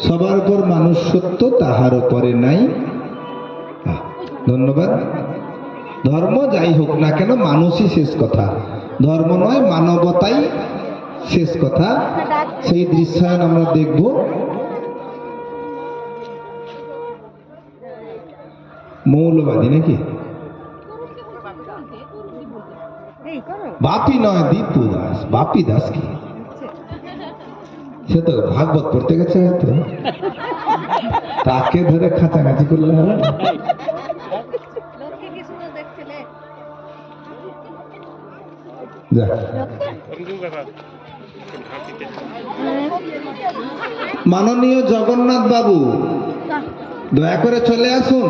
সবার উপর মানুষ সত্য তাহার উপরে নাই। ধন্যবাদ। ধর্ম যাই হোক না কেন মানুষই শেষ কথা। ধর্ম নয় মানবতাই শেষ কথা। সেই দৃশ্যায়ন আমরা দেখব। মৌলবাদী নাকি? বাপি নয় দীপু দাস। বাপি দাস কি? সে তো ভাগবত পড়তে গেছে হয়তো। তাকে ধরে খাঁচাখাঁচি করলে হবে মাননীয় জগন্নাথ বাবু, দয়া করে চলে আসুন।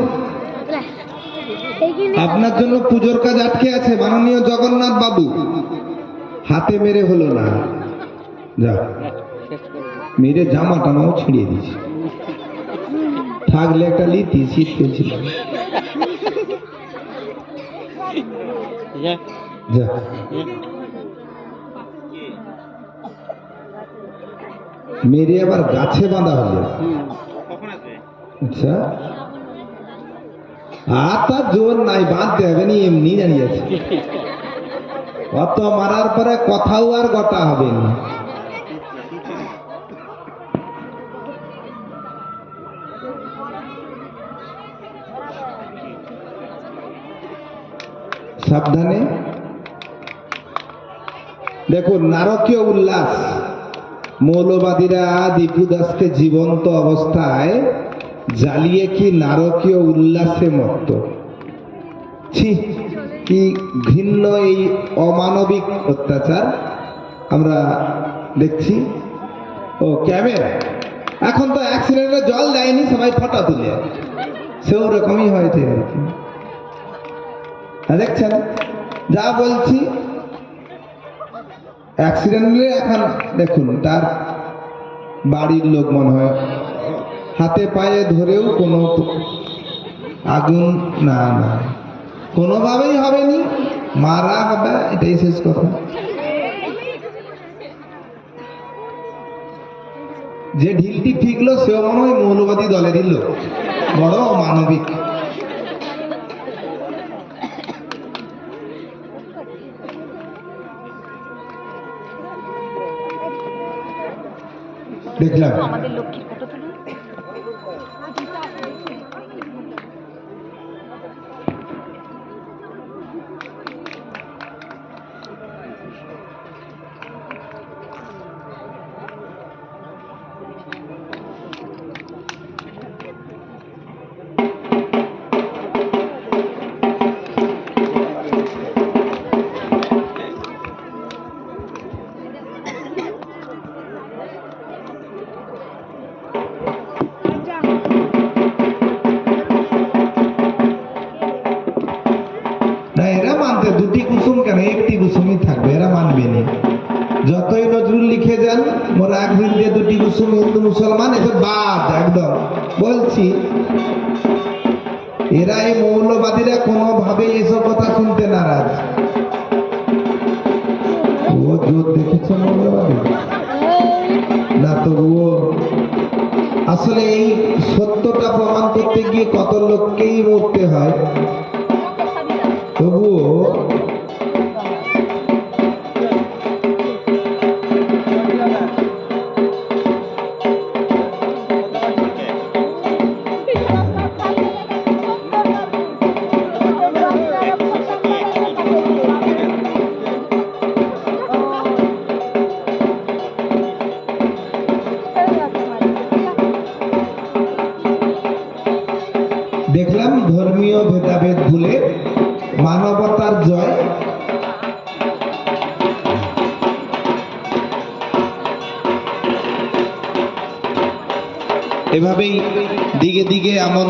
আপনার জন্য পুজোর কাজ আটকে আছে, মাননীয় জগন্নাথ বাবু। হাতে মেরে হলো না। যা মেরে জামা টামাও ছিঁড়িয়ে দিয়েছি। থাকলে একটা লিতি শীত পেয়েছিল মেরে আবার গাছে বাঁধা হলো। আচ্ছা। আর তার জোর নাই বাঁধতে হবে নি এমনি জানিয়েছে অত মারার পরে কথাও আর গটা হবে না। সাবধানে। দেখুন, নারকীয় উল্লাস। মৌলবাদীরা দীপু দাসকে জীবন্ত অবস্থায় জ্বালিয়ে কি নারকীয় উল্লাসে মত্ত? ছি, কি ঘৃণ্য এই অমানবিক অত্যাচার। আমরা দেখছি। ও, ক্যামেরা। এখন তো অ্যাক্সিডেন্টে জল দেয়নি, সবাই ফটো তুলে। সেও রকমই হয়েছে আর কি। দেখছেন, যা বলছি অ্যাক্সিডেন্টে এখন দেখুন, তার বাড়ির লোক মনে হয় হাতে পায়ে ধরেও কোনো আগুন, না না। কোনোভাবেই হবেনি, মারা হবে, এটাই শেষ কথা। যে ঢিলটি ঠিকলো সেও মনে হয় মৌলবাদী দলে দিল বড় মানবিক। দেখলাম। আমাদের লক্ষ্মীর হিন্দু মুসলমান, এসব বাদ, একদম। বলছি, এরা এই মৌলবাদীরা কোনোভাবেই এসব কথা শুনতে নারাজ। আসলে এই সত্যটা প্রমাণ করতে গিয়ে কত লোককেই মরতে হয়। ধর্মীয় ভেদাভেদ ভুলে মানবতার জয়। এভাবেই দিকে দিকে এমন